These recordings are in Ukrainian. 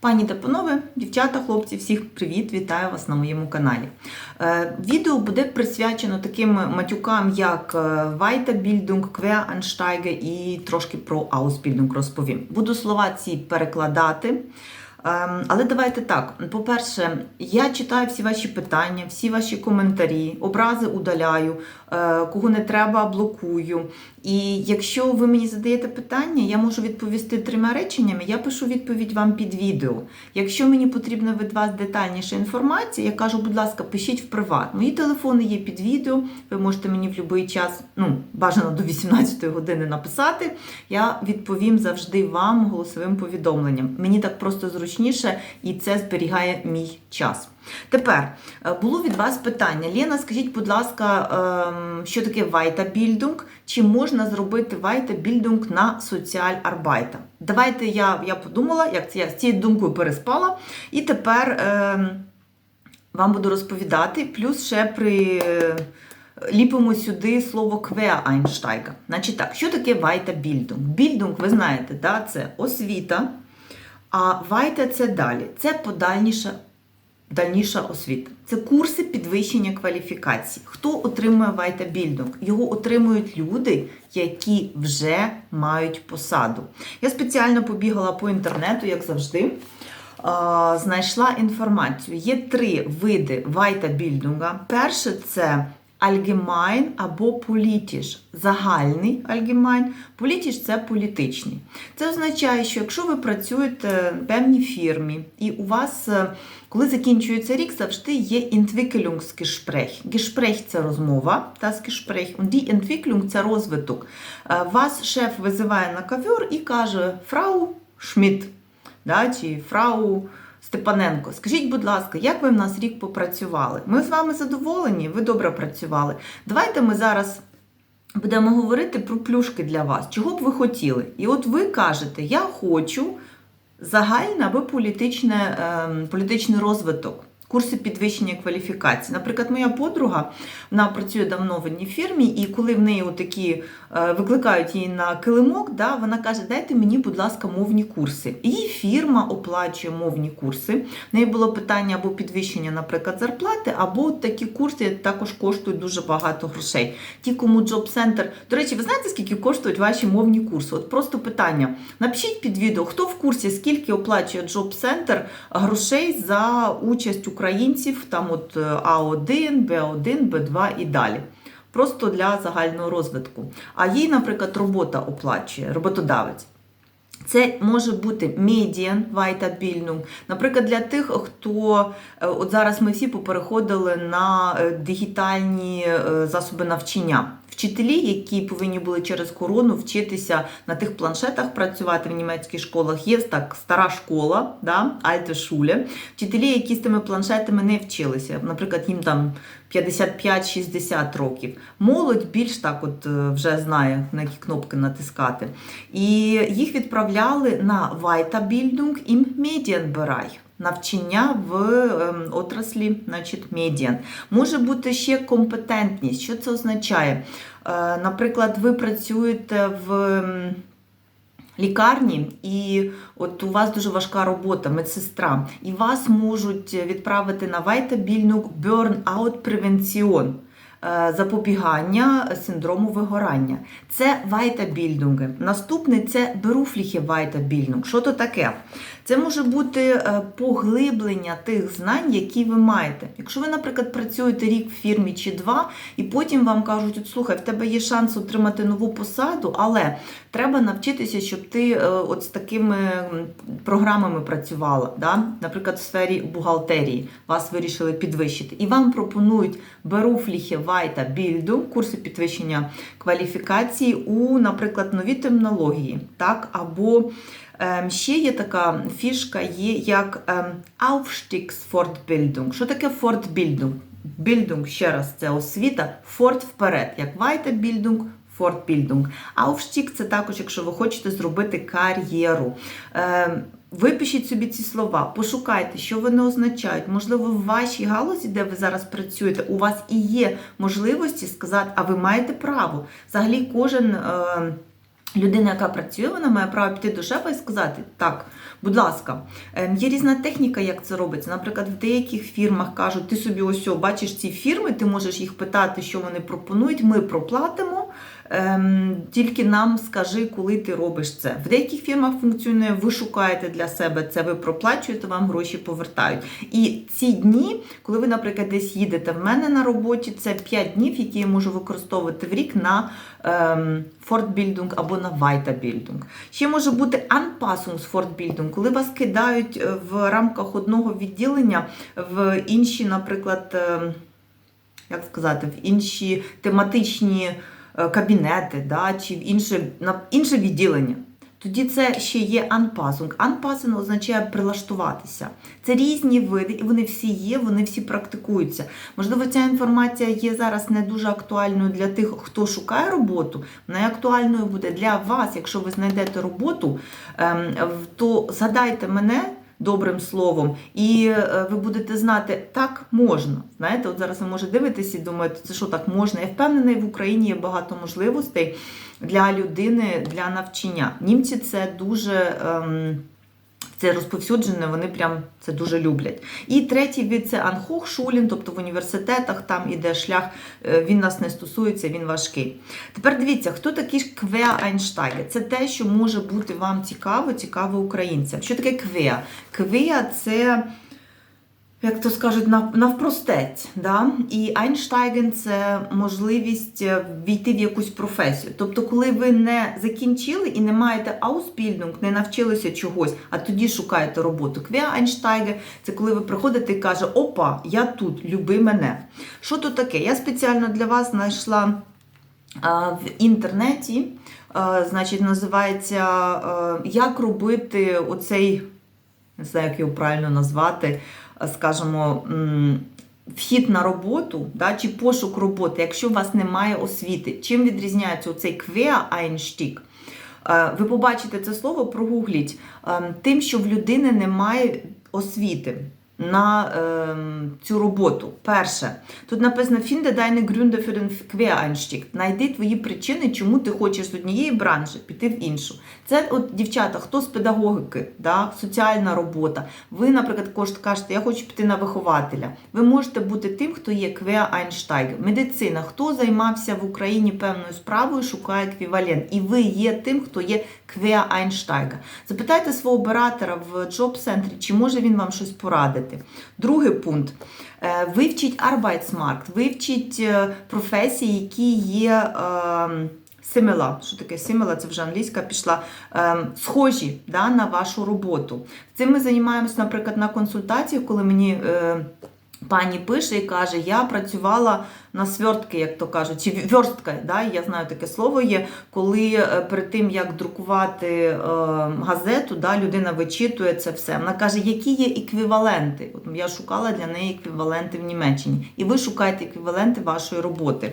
Пані та панове, дівчата, хлопці, всіх привіт! Вітаю вас на моєму каналі. Е, Відео буде присвячено таким матюкам, як е, Weiterbildung, Quereinsteiger і трошки про Ausbildung розповім. Буду слова ці перекладати. Ем, Але давайте так. По-перше, я читаю всі ваші питання, всі ваші коментарі, образи удаляю, кого не треба, блокую. І якщо ви мені задаєте питання, я можу відповісти трьома реченнями, я пишу відповідь вам під відео. Якщо мені потрібна від вас детальніша інформація, я кажу, будь ласка, пишіть в приват. Мої телефони є під відео, ви можете мені в будь-який час, ну, бажано до 18 години написати. Я відповім завжди вам голосовим повідомленням. Мені так просто зручніше і це зберігає мій час. Тепер е, було від вас питання. Лена, скажіть, будь ласка, ем, що таке Weiterbildung? Чи можна зробити Weiterbildung на соціаль-арбайта? Давайте я, я подумала, як це я з цією думкою переспала, і тепер ем, вам буду розповідати, плюс ще при. Ліпимо сюди слово Quereinsteiger. Значить так, що таке Weiterbildung? Bildung, ви знаєте, да, це освіта, а Weiter – це далі. Це подальніша дальніша освіта. Це курси підвищення кваліфікації. Хто отримує Weiterbildung? Його отримують люди, які вже мають посаду. Я спеціально побігала по інтернету, як завжди. Знайшла інформацію. Є три види Weiterbildung. Перше це allgemein або politisch. Загальний allgemein, politisch – це політичний. Це означає, що якщо ви працюєте в певній фірмі, і у вас, е, коли закінчується рік, завжди є Entwicklungsgespräch. Gespräch – це розмова, das Gespräch. Und це розвиток. Е, Вас шеф визиває на ковер і каже «Фрау Шмідт» да, чи «Фрау Степаненко, скажіть, будь ласка, як ви в нас рік попрацювали? Ми з вами задоволені, ви добре працювали. Давайте ми зараз будемо говорити про плюшки для вас. Чого б ви хотіли? І от ви кажете, я хочу загальний або політичне, е, політичний розвиток. Курси підвищення кваліфікації. Наприклад, моя подруга вона працює давно в одній фірмі, і коли в неї такі викликають її на килимок, да, вона каже: Дайте мені, будь ласка, мовні курси. Її фірма оплачує мовні курси. В неї було питання або підвищення, наприклад, зарплати, або такі курси також коштують дуже багато грошей. Ті, кому джоб-центр. До речі, ви знаєте, скільки коштують ваші мовні курси? От просто питання. Напишіть під відео, хто в курсі, скільки оплачує джоб-центр грошей за участь українців, там от е, А1, Б1, Б2 і далі. Просто для загального розвитку. А їй, наприклад, робота оплачує, роботодавець. Це може бути медіан Weiterbildung. Наприклад, для тих, хто е, от зараз ми всі попереходили на е, дигітальні е, засоби навчання. Вчителі, які повинні були через корону вчитися на тих планшетах працювати в німецьких школах, є так стара школа, да, Alte Schule. Вчителі, які з тими планшетами не вчилися. Наприклад, їм там 55-60 років. Молодь більш так от е, вже знає, на які кнопки натискати. І їх відправляли на Weiterbildung im Medienbereich. Навчання в ем, отраслі, значить, медіан. Може бути ще компетентність. Що це означає? Е, наприклад, ви працюєте в ем, лікарні, і от у вас дуже важка робота, медсестра, і вас можуть відправити на Weiterbildung Burnout Prevention – е, запобігання синдрому вигорання. Це Weiterbildung. Наступний це Berufliche Weiterbildung. Що то таке? Це може бути е, поглиблення тих знань, які ви маєте. Якщо ви, наприклад, працюєте рік в фірмі чи два, і потім вам кажуть, слухай, в тебе є шанс отримати нову посаду, але треба навчитися, щоб ти е, от з такими програмами працювала. Да? Наприклад, в сфері бухгалтерії вас вирішили підвищити. І вам пропонують Berufliche Weiterbildung, курси підвищення кваліфікації у, наприклад, нові термінології, так? або Ще є така фішка, є як ем, Aufstiegsfortbildung. Що таке Fortbildung? Bildung, ще раз, це освіта, форт вперед, як Weiterbildung, Fortbildung. Aufstieg – це також, якщо ви хочете зробити кар'єру. Ем, Випишіть собі ці слова, пошукайте, що вони означають. Можливо, в вашій галузі, де ви зараз працюєте, у вас і є можливості сказати, а ви маєте право. Взагалі, кожен. Е, Людина, яка працює, вона має право піти до шефа і сказати: так, будь ласка, ем, є різна техніка, як це робиться. Наприклад, в деяких фірмах кажуть, ти собі ось бачиш ці фірми, ти можеш їх питати, що вони пропонують. Ми проплатимо. Ем, тільки нам скажи, коли ти робиш це. В деяких фірмах функціонує, ви шукаєте для себе це, ви проплачуєте, вам гроші повертають. І ці дні, коли ви, наприклад, десь їдете в мене на роботі, це 5 днів, які я можу використовувати в рік на ем, фортбілдинг або на вайтабілдинг. Ще може бути анпасунг коли вас кидають е, в рамках одного відділення в інші, наприклад, ем, як сказати, в інші тематичні кабінети, да, чи в інше, на інше відділення. Тоді це ще є анпасунг. Анпасунг означає прилаштуватися. Це різні види, і вони всі є, вони всі практикуються. Можливо, ця інформація є зараз не дуже актуальною для тих, хто шукає роботу. Вона актуальною буде для вас, якщо ви знайдете роботу, ем, то згадайте мене добрим словом, і е, ви будете знати, так можна. Знаєте, от зараз ви можете дивитися і думаєте, це що так можна. Я впевнена, в Україні є багато можливостей для людини для навчання. Німці це дуже. Ем, це розповсюджене, вони прям це дуже люблять. І третій від це анхохшулін, тобто в університетах там іде шлях, е, він нас не стосується, він важкий. Тепер дивіться, хто такі квеа Айнштайги? Це те, що може бути вам цікаво, цікаво українцям. Що таке квеа? Квеа це як то скажуть, навпростець. Да? І Айнштайген це можливість е, війти в якусь професію. Тобто, коли ви не закінчили і не маєте ауспільдинг, не навчилися чогось, а тоді шукаєте роботу. Квіа Айнштайге це коли ви приходите і каже, опа, я тут, люби мене. Що тут таке? Я спеціально для вас знайшла в інтернеті, значить, називається Як робити оцей, не знаю, як його правильно назвати скажімо, вхід на роботу да, чи пошук роботи, якщо у вас немає освіти, чим відрізняється цей квеа Айнштік? Ви побачите це слово, прогугліть, ем, тим, що в людини немає освіти на е, цю роботу. Перше, тут написано Finde deine Gründe für den Quereinstieg. Найди твої причини, чому ти хочеш з однієї branche піти в іншу. Це, от, дівчата, хто з педагогіки, да, соціальна робота. Ви, наприклад, кажете, я хочу піти на вихователя. Ви можете бути тим, хто є Quereinsteiger. Медицина, хто займався в Україні певною справою, шукає еквівалент. І ви є тим, хто є Quereinsteiger. Запитайте свого оператора в джоб-центрі, чи може він вам щось порадити робити. Другий пункт. Е, вивчіть Arbeitsmarkt, вивчіть е, професії, які є. Симела, що таке симела, це вже англійська пішла, ем, схожі да, на вашу роботу. Цим ми займаємося, наприклад, на консультаціях, коли мені е, пані пише і каже, я працювала на свертки, як то кажуть, чи вьорстка, да, я знаю таке слово є, коли е, перед тим, як друкувати е, газету, да, людина вичитує це все. Вона каже, які є еквіваленти. От Я шукала для неї еквіваленти в Німеччині. І ви шукаєте еквіваленти вашої роботи.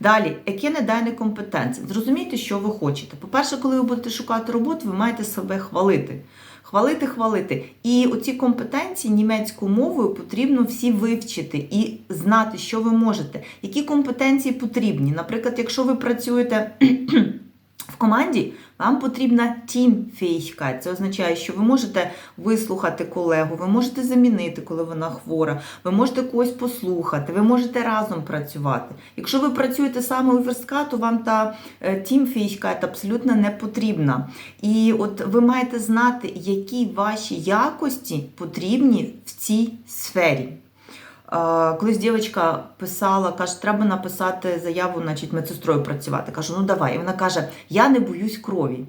Далі, яке недайне компетенції. Зрозумійте, що ви хочете. По-перше, коли ви будете шукати роботу, ви маєте себе хвалити. Хвалити, хвалити. І оці компетенції німецькою мовою потрібно всі вивчити і знати, що ви можете. Які компетенції потрібні. Наприклад, якщо ви працюєте в команді, вам потрібна тімфейхка. Це означає, що ви можете вислухати колегу, ви можете замінити, коли вона хвора, ви можете когось послухати, ви можете разом працювати. Якщо ви працюєте саме у верстка, то вам та тімфейхка абсолютно не потрібна. І от ви маєте знати, які ваші якості потрібні в цій сфері. Колись дівчинка писала, каже, треба написати заяву, значить, медсестрою працювати. Кажу, ну давай. І вона каже, я не боюсь крові.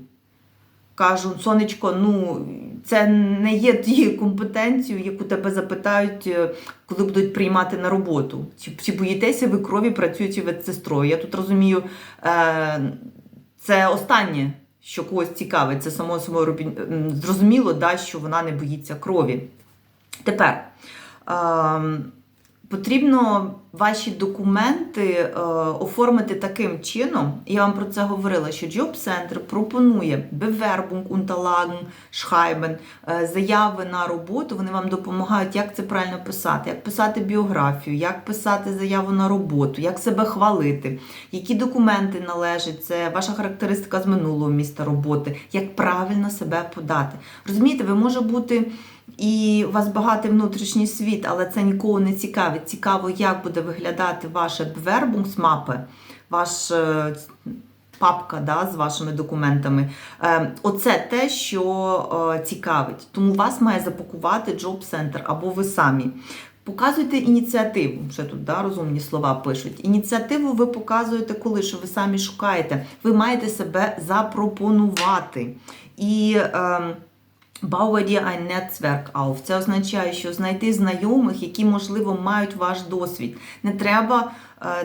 Кажу, сонечко, ну це не є тією компетенцією, яку тебе запитають, е, коли будуть приймати на роботу. Чи, чи боїтеся ви крові працюючи медсестрою? Я тут розумію, е, це останнє, що когось цікавить. Це само собою зрозуміло, да, що вона не боїться крові. Тепер. Потрібно ваші документи е, оформити таким чином. Я вам про це говорила, що Center пропонує Bewerbung, Unterlagen, Schreiben, е, заяви на роботу. Вони вам допомагають, як це правильно писати, як писати біографію, як писати заяву на роботу, як себе хвалити, які документи належать, це ваша характеристика з минулого міста роботи, як правильно себе подати. Розумієте, ви може бути. І у вас багатий внутрішній світ, але це нікого не цікавить. Цікаво, як буде виглядати ваше Bewerbungsmappe, ваш е, папка да, з вашими документами. Е, Оце те, що е, цікавить. Тому вас має запакувати Center або ви самі. Показуйте ініціативу. Ще тут да, розумні слова пишуть. Ініціативу ви показуєте, коли що ви самі шукаєте. Ви маєте себе запропонувати. І. Е, Baue dir ein Netzwerk auf. Це означає, що знайти знайомих, які, можливо, мають ваш досвід. Не треба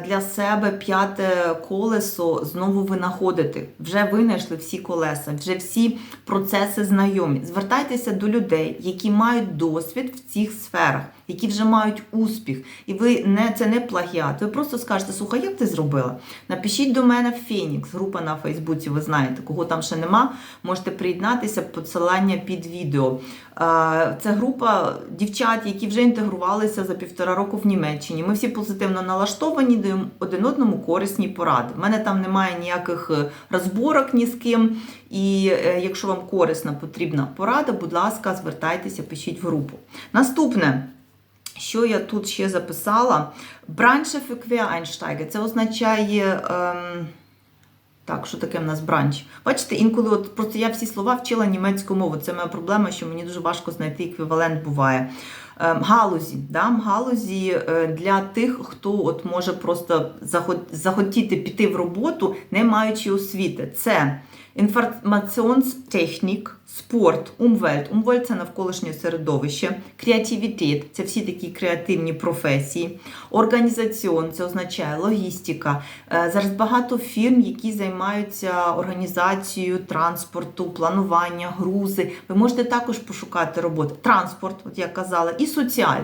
для себе п'яте колесо знову винаходити. Вже винайшли всі колеса, вже всі процеси знайомі. Звертайтеся до людей, які мають досвід в цих сферах, які вже мають успіх. І ви не це не плагіат. Ви просто скажете, слухай, як ти зробила? Напишіть до мене Фенікс, група на Фейсбуці, ви знаєте, кого там ще нема, можете приєднатися, посилання під відео. Е, Це група дівчат, які вже інтегрувалися за півтора року в Німеччині. Ми всі позитивно налаштовані, даємо один одному корисні поради. У мене там немає ніяких е, розборок ні з ким. І е, якщо вам корисна потрібна порада, будь ласка, звертайтеся, пишіть в групу. Наступне. Що я тут ще записала? Бранше für Quereinsteiger. Це означає. Ем, так, що таке в нас бранч? Бачите, інколи от просто я всі слова вчила німецьку мову. Це моя проблема, що мені дуже важко знайти еквівалент буває. Ем, галузі, да? галузі е, для тих, хто от може просто захотіти піти в роботу, не маючи освіти. Це інформаціонстехнік, спорт, умвельт. Умвельт – це навколишнє середовище, креативітет це всі такі креативні професії. Організаціон це означає логістика. Е, Зараз багато фірм, які займаються організацією транспорту, планування, грузи. Ви можете також пошукати роботу. Транспорт, от я казала, і соціаль.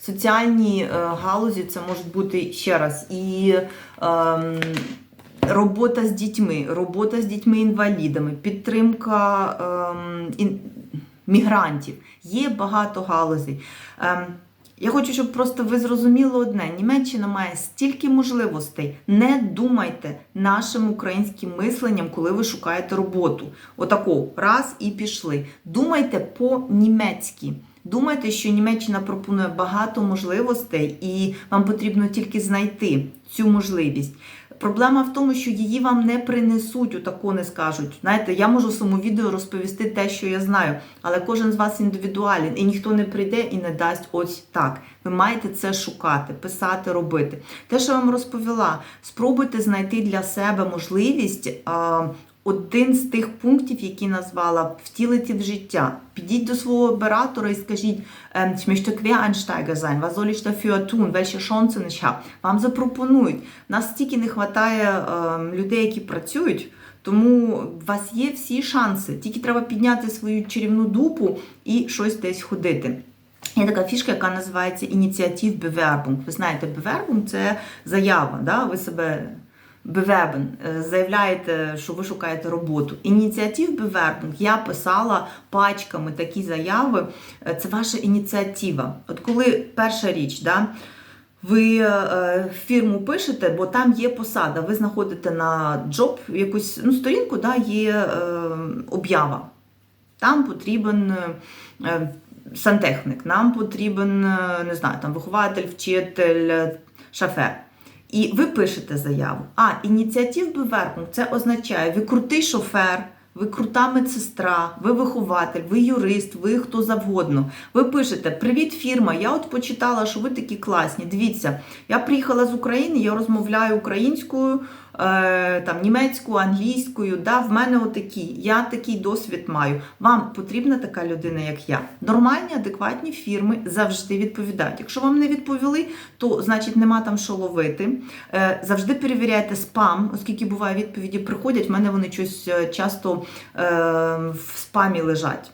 Соціальні е, галузі це можуть бути ще раз і. ем, Робота з дітьми, робота з дітьми-інвалідами, підтримка ем, ін, мігрантів. Є багато галузей. Ем, я хочу, щоб просто ви зрозуміли одне: Німеччина має стільки можливостей. Не думайте нашим українським мисленням, коли ви шукаєте роботу. Отако, раз і пішли. Думайте по-німецьки. Думайте, що Німеччина пропонує багато можливостей, і вам потрібно тільки знайти цю можливість. Проблема в тому, що її вам не принесуть, отако не скажуть. Знаєте, я можу в відео розповісти те, що я знаю, але кожен з вас індивідуален, і ніхто не прийде і не дасть ось так. Ви маєте це шукати, писати, робити. Те, що я вам розповіла, спробуйте знайти для себе можливість. А, один з тих пунктів, які назвала, втілити в життя. Підіть до свого оператора і скажіть, ем, ich möchte Quereinsteiger sein, was soll ich dafür tun, welche Chancen. Вам запропонують. Нас стільки не вистачає ем, людей, які працюють, тому у вас є всі шанси. Тільки треба підняти свою чарівну дупу і щось десь ходити. Є така фішка, яка називається ініціатив Bewerbung. Ви знаєте, Bewerbung – це заява, да? ви себе Е, заявляєте, що ви шукаєте роботу. Ініціатив Bewerbung я писала пачками такі заяви. Е, Це ваша ініціатива. От коли перша річ, да, ви е, фірму пишете, бо там є посада. Ви знаходите на джоб якусь ну, сторінку, да, є е, об'ява. Там потрібен е, сантехник, нам потрібен, е, не знаю, там вихователь, вчитель, е, шофер. І ви пишете заяву. А ініціатив Bewerbung – це означає, ви крутий шофер, ви крута медсестра, ви вихователь, ви юрист, ви хто завгодно. Ви пишете: Привіт, фірма! Я от почитала, що ви такі класні. Дивіться, я приїхала з України, я розмовляю українською, там, німецькою, англійською. Да, в мене отакі, я такий досвід маю. Вам потрібна така людина, як я. Нормальні, адекватні фірми завжди відповідають. Якщо вам не відповіли, то значить нема там що ловити. Е, завжди перевіряйте спам, оскільки буває відповіді приходять. В мене вони щось е, часто е, в спамі лежать.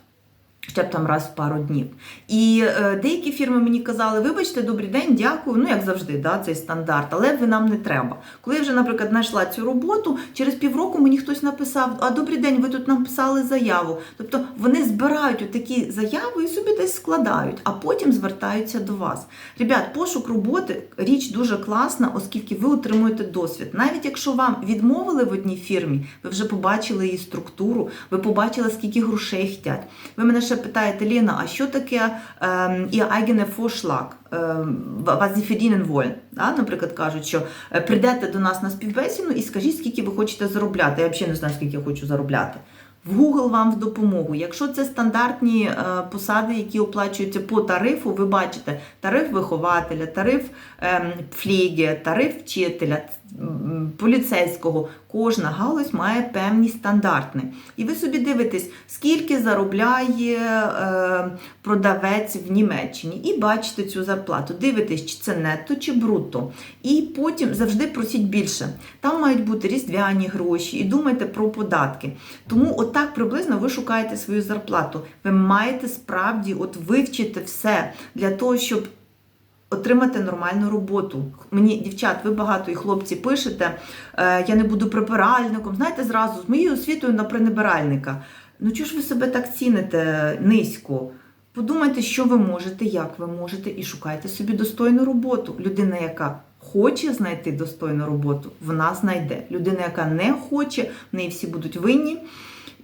Хоча б там раз в пару днів. І е, деякі фірми мені казали, вибачте, добрий день, дякую. Ну, як завжди, да, цей стандарт, але ви нам не треба. Коли я вже, наприклад, знайшла цю роботу, через півроку мені хтось написав: А добрий день, ви тут написали заяву. Тобто вони збирають такі заяви і собі десь складають, а потім звертаються до вас. Ребят, пошук роботи річ дуже класна, оскільки ви отримуєте досвід. Навіть якщо вам відмовили в одній фірмі, ви вже побачили її структуру, ви побачили, скільки грошей хотять. Ви мене ще питаєте, Ліна, а що таке ем, і eigene Vorschlag? Sie verdienen wollen? Да? Наприклад, кажуть, що е, прийдете до нас на співбесіду і скажіть, скільки ви хочете заробляти. Я взагалі не знаю, скільки я хочу заробляти. В Google вам в допомогу. Якщо це стандартні е, посади, які оплачуються по тарифу, ви бачите тариф вихователя, тариф ем, фліге, тариф вчителя, поліцейського. Кожна галузь має певні стандартни. І ви собі дивитесь, скільки заробляє е, продавець в Німеччині, і бачите цю зарплату. Дивитесь, чи це нетто, чи брутто. І потім завжди просіть більше. Там мають бути різдвяні гроші, і думайте про податки. Тому отак приблизно ви шукаєте свою зарплату. Ви маєте справді от вивчити все для того, щоб отримати нормальну роботу. Мені, дівчат, ви багато і хлопці пишете, е, я не буду прибиральником. Знаєте, зразу з моєю освітою на прибиральника. Ну чого ж ви себе так ціните низько? Подумайте, що ви можете, як ви можете, і шукайте собі достойну роботу. Людина, яка хоче знайти достойну роботу, вона знайде. Людина, яка не хоче, в неї всі будуть винні.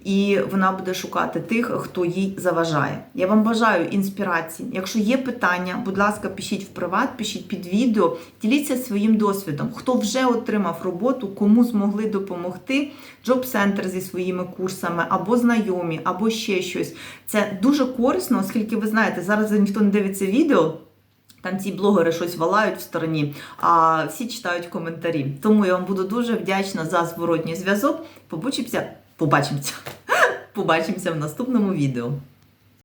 І вона буде шукати тих, хто їй заважає. Я вам бажаю інспірації. Якщо є питання, будь ласка, пишіть в приват, пишіть під відео, діліться своїм досвідом. Хто вже отримав роботу, кому змогли допомогти, джоб-центр зі своїми курсами, або знайомі, або ще щось. Це дуже корисно, оскільки ви знаєте, зараз ніхто не дивиться відео. Там ці блогери щось валають в стороні, а всі читають коментарі. Тому я вам буду дуже вдячна за зворотній зв'язок. Побачимося, побачимося, побачимося в наступному відео.